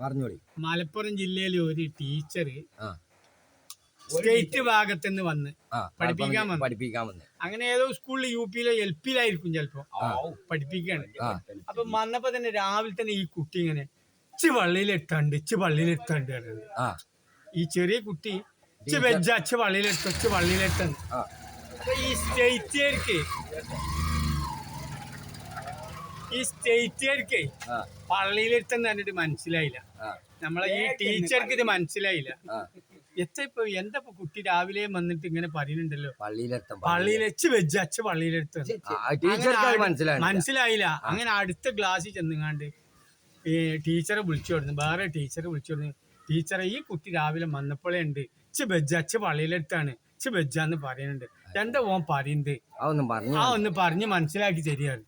പറഞ്ഞോളി. മലപ്പുറം ജില്ലയിലെ ഒരു ടീച്ചർ സ്റ്റേറ്റ് ഭാഗത്ത് നിന്ന് വന്ന് പഠിപ്പിക്കാൻ വന്നു. പഠിപ്പിക്കാൻ വന്ന്. അങ്ങനെ ഏതോ സ്കൂളിൽ യു പിയിലോ എൽ പിയിലായിരിക്കും ചിലപ്പോ. പഠിപ്പിക്കാണ്. അപ്പൊ വന്നപ്പോ തന്നെ രാവിലെ തന്നെ ഈ കുട്ടി ഇങ്ങനെ ഇച്ച് വള്ളിയിലെത്താണ്ട് ഇച്ച് വള്ളിയിലെത്താണ്ട് ആ. ഈ ചെറിയ കുട്ടി ഇച്ച് വെജ് അച്ച് വള്ളിയിലെത്ത ഇച്ച് വള്ളിയിലെത്താണ്ട് ആ. അപ്പൊ ഈ സ്റ്റേറ്റുകാർക്ക് ഈ സ്റ്റേറ്റുകാർക്ക് പള്ളിയിലെടുത്തെന്ന് പറഞ്ഞിട്ട് മനസ്സിലായില്ല. നമ്മളെ ഈ ടീച്ചർക്ക് ഇത് മനസ്സിലായില്ല. എത്ര ഇപ്പൊ എന്താ ഇപ്പൊ കുട്ടി രാവിലെ വന്നിട്ട് ഇങ്ങനെ പറയുന്നുണ്ടല്ലോ? പള്ളിയിലെത്തും പള്ളിയിലെച്ച് വെച്ച് അച്ഛ പള്ളിയിലെടുത്ത് മനസ്സിലായില്ല. അങ്ങനെ അടുത്ത ക്ലാസ്സിൽ ചെന്നുങ്ങാണ്ട് ഈ ടീച്ചറെ വിളിച്ചു കൊടുത്തു. വേറെ ടീച്ചറെ വിളിച്ചു കൊടുത്തു. ടീച്ചറെ ഈ കുട്ടി രാവിലെ വന്നപ്പോഴേ ഉണ്ട്. ഇച്ച് ബെജ്ജ അച്ഛ പള്ളിയിലെടുത്താണ് ഇച്ച് ബെജ്ജാന്ന് പറയുന്നുണ്ട്. എന്താ ഓൻ പറയുന്നത്? ആ ഒന്ന് പറഞ്ഞ് മനസ്സിലാക്കി തരികയാണ്.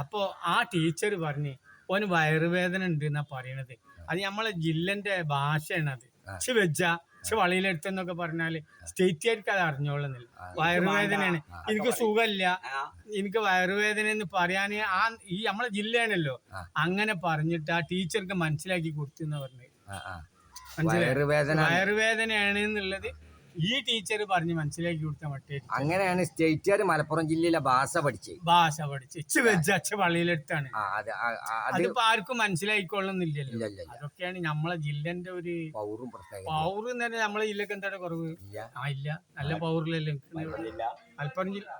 അപ്പോ ആ ടീച്ചർ പറഞ്ഞ് ഓന് വയറുവേദന ഉണ്ട് എന്നാ പറയണത്. അത് നമ്മളെ ജില്ലന്റെ ഭാഷയാണ് അത്. പക്ഷെ വെച്ച ചെ വളിയിലെടുത്തെന്നൊക്കെ പറഞ്ഞാൽ സ്റ്റേറ്റുകാർക്ക് അത് അറിഞ്ഞോളുന്നില്ല. വയറുവേദനയാണ്. എനിക്ക് സുഖമില്ല എനിക്ക് വയറുവേദന എന്ന് പറയാന് ആ ഈ നമ്മളെ ജില്ലയാണല്ലോ. അങ്ങനെ പറഞ്ഞിട്ട് ആ ടീച്ചർക്ക് മനസ്സിലാക്കി കൊടുത്തു എന്ന് പറഞ്ഞത് വയറുവേദന വയറുവേദനയാണ് എന്നുള്ളത് ഈ ടീച്ചർ പറഞ്ഞ് മനസ്സിലാക്കി കൊടുത്ത മട്ടേ. അങ്ങനെയാണ് സ്റ്റേറ്റുകാർ മലപ്പുറം ജില്ലയിലെ ഭാഷ പഠിച്ചത് ഭാഷ പഠിച്ച്. ഇച്ച് വെജ് അച്ഛ പള്ളിയിലെടുത്താണ്. അതിപ്പോ ആർക്കും മനസ്സിലായിക്കൊള്ളുന്നില്ലല്ലോ അതൊക്കെയാണ് നമ്മളെ ജില്ലന്റെ ഒരു പൗറും പൗർ തന്നെ നമ്മളെ ജില്ലക്ക് എന്താണ് കുറവ് ആ ഇല്ല. നല്ല പൗറിലല്ലേ മലപ്പുറം ജില്ല